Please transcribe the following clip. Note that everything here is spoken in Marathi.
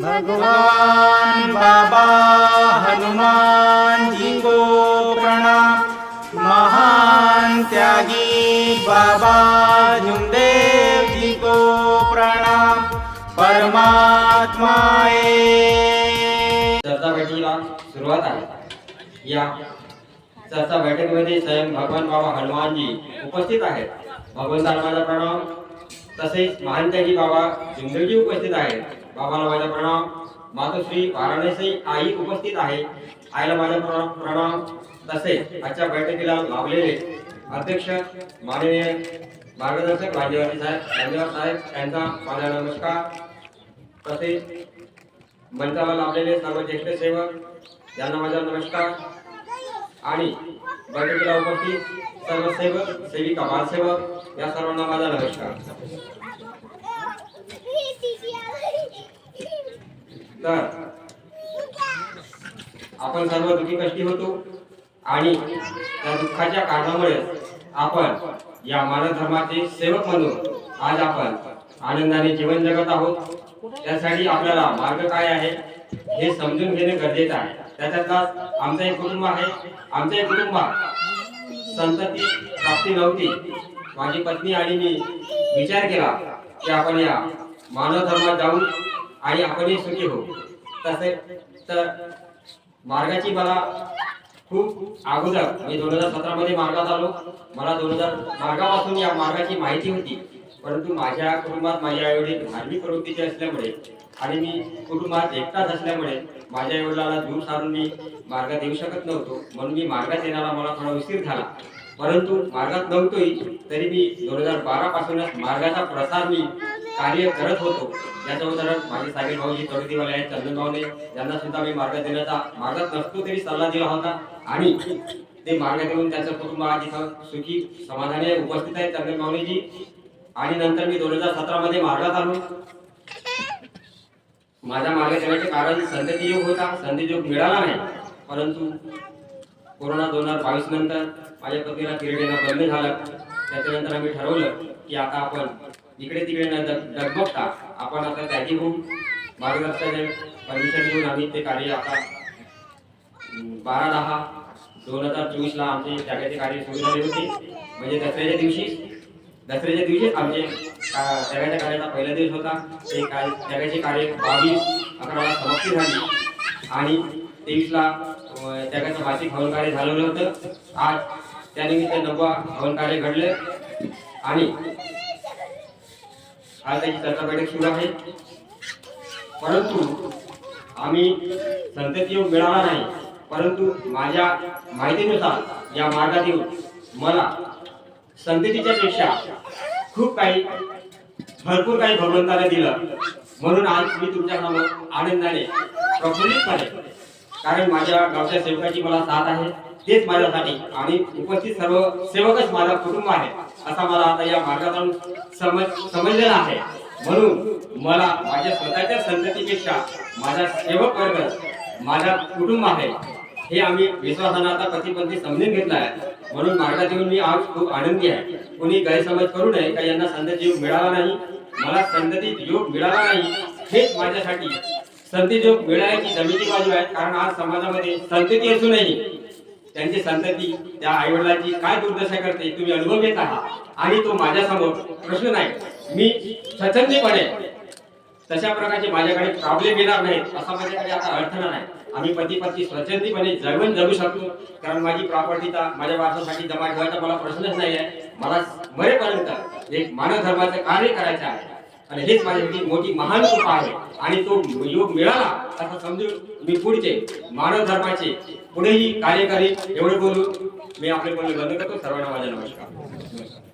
भगवान बाबा हनुमान जी को प्रणाम। महान त्यागी बाबा झुमदेव जी को प्रणाम। परमात्मा चर्चा बैठकीला सुरुवात आहे. या चर्चा बैठकीमध्ये स्वयं भगवान बाबा हनुमानजी उपस्थित आहेत. भगवंतांना माझा प्रणाम. तसेच महानत्याजी बाबा जुंदेवजी उपस्थित आहेत. बाबाला माझा प्रणाम. मातोश्री वाराणसी आई उपस्थित आहे. आईला माझा प्रणाम प्रणाम. तसेच आजच्या बैठकीला लाभलेले अध्यक्ष माननीय मार्गदर्शक राज्यवादी साहेब राज्यवार साहेब. त्यांचा माझा नमस्कार. तसेच मंचाला लाभलेले सर्व ज्येष्ठ सेवक यांना माझा नमस्कार. आणि बैठकीला उपस्थित सर्व सेवक सेविका बालसेवक या सर्वांना माझा नमस्कार. तर आपण सर्व दुःखी कष्टी होतो आणि त्या दुःखाच्या कारणामुळे आपण या मानव धर्माचे सेवक म्हणून आज आपण आनंदाने जीवन जगत आहोत. त्यासाठी आपल्याला मार्ग काय आहे हे समजून घेणे गरजेचं आहे. त्याच्यातला आमचं एक कुटुंब आहे. आमचं एक कुटुंब संतती प्राप्ती नव्हती. माझी पत्नी आणि मी विचार केला की आपण या मानव धर्मात जाऊन आणि आपणही सुखी होऊ. तसे तर मार्गाची मला खूप अगोदर मी दोन हजार सतरा मध्ये मार्गात आलो. मला दोन हजार मार्गापासून या मार्गाची माहिती होती. परंतु माझ्या कुटुंबात माझ्या आईवडील धार्मिक प्रवृत्तीचे असल्यामुळे आणि मी कुटुंबात एकटाच असल्यामुळे माझ्या आईवडिलाला दूर सारून मी मार्गात येऊ शकत नव्हतो. म्हणून मी मार्गात येणारा मला थोडा उशीर झाला. परंतु मार्गात नव्हतोही तरी मी दोन हजार बारा पासूनच मार्गाचा प्रसार मी कार्य करत होतो. याचं उदाहरण माझे साहेब भाऊजी तडोदीवाले आहेत चंदन यांना सुद्धा मी मार्ग देण्याचा मार्ग नसतो तरी सल्ला दिला होता. आणि ते मार्ग देऊन त्याचं कुटुंब आज इथं सुखी समाधानी उपस्थित आहे चंदन आणि नंतर मी दोन हजार सतरा मध्ये मार्गात आलो. माझ्या मार्ग देण्याचे कारण संधी योग होता. संधी योग मिळाला नाही. परंतु कोरोना दोन हजार बावीस नंतर माझ्या पत्नीला पिरियड येणं बंद झालं. त्याच्यानंतर आम्ही ठरवलं की आता आपण इकडे तिकडे न डग- डगमगता आपण आता त्याची होऊन मार्गदर्शन परमिशन घेऊन आम्ही ते कार्य आता बारा दहा दोन हजार चोवीसला आमचे त्यागाचे कार्य सुरू झाले होते. म्हणजे दसऱ्याच्या दिवशी दसऱ्याच्या दिवशीच आमचे जगाच्या त्यागाच्या कार्याचा पहिला दिवस होता. ते काय त्यागाचे कार्य बावीस अकराला समाप्ती झाली. आणि तेवीसला जगाचं वार्षिक हवन कार्य झालेलं होतं. आज त्यानिमित्त नववा हवन कार्य घडलं. आणि आज त्याची चर्चा बैठक सुरू आहे. परंतु आम्ही संतती योग मिळाला नाही. परंतु माझ्या माहितीनुसार या मार्गात येऊन मला संततीच्या पेक्षा खूप काही भरपूर काही भगवंताने दिलं. म्हणून आज मी तुमच्यासमोर आनंदाने प्रफुल्लितपणे कारण माझ्या गावच्या सेवकाची मला साथ आहे तेच माझ्यासाठी. आणि उपस्थित सर्व सेवकच माझा कुटुंब आहे असा मला आता या मार्गातून समज समजलेला आहे. म्हणून मला माझ्या स्वतःच्या संततीपेक्षा माझा सेवक वर्ग माझा कुटुंब आहे हे आम्ही विश्वासानं आता प्रतिबंधित समजून घेतलं आहे. म्हणून मार्गात येऊन मी आज खूप आनंदी आहे. कोणी गैरसमज करू नये का यांना संतती योग मिळावा नाही मला संतती योग मिळाला नाही हेच माझ्यासाठी संतती योग मिळाल्याची जमिनी बाजू आहे. कारण आज समाजामध्ये संतती असूनही त्यांची संतती त्या आईवडिलांची काय दुर्दशा करते तुम्ही अनुभव घेत आहात. आणि तो माझ्यासमोर प्रश्न नाही. मी स्वच्छंदीपणे तशा प्रकारचे माझ्याकडे प्रॉब्लेम येणार नाहीत असा माझ्याकडे आता अडथळा नाही. आम्ही पती पत्नी स्वच्छंदीपणे जगून जगू शकतो. कारण माझी प्रॉपर्टीचा माझ्या वारसासाठी जमा ठेवायचा मला प्रश्नच नाही आहे मला मरेपर्यंत एक मानव धर्माचं कार्य करायचं आहे. आणि हेच माझ्यासाठी मोठी महान कृपा आहे. आणि तो योग मिळाला असं समजून मी पुढचे मानव धर्माचे पुढेही कार्य करीन एवढे बोलून मी आपले बोलणे बंद करतो. सर्वांना माझा नमस्कार.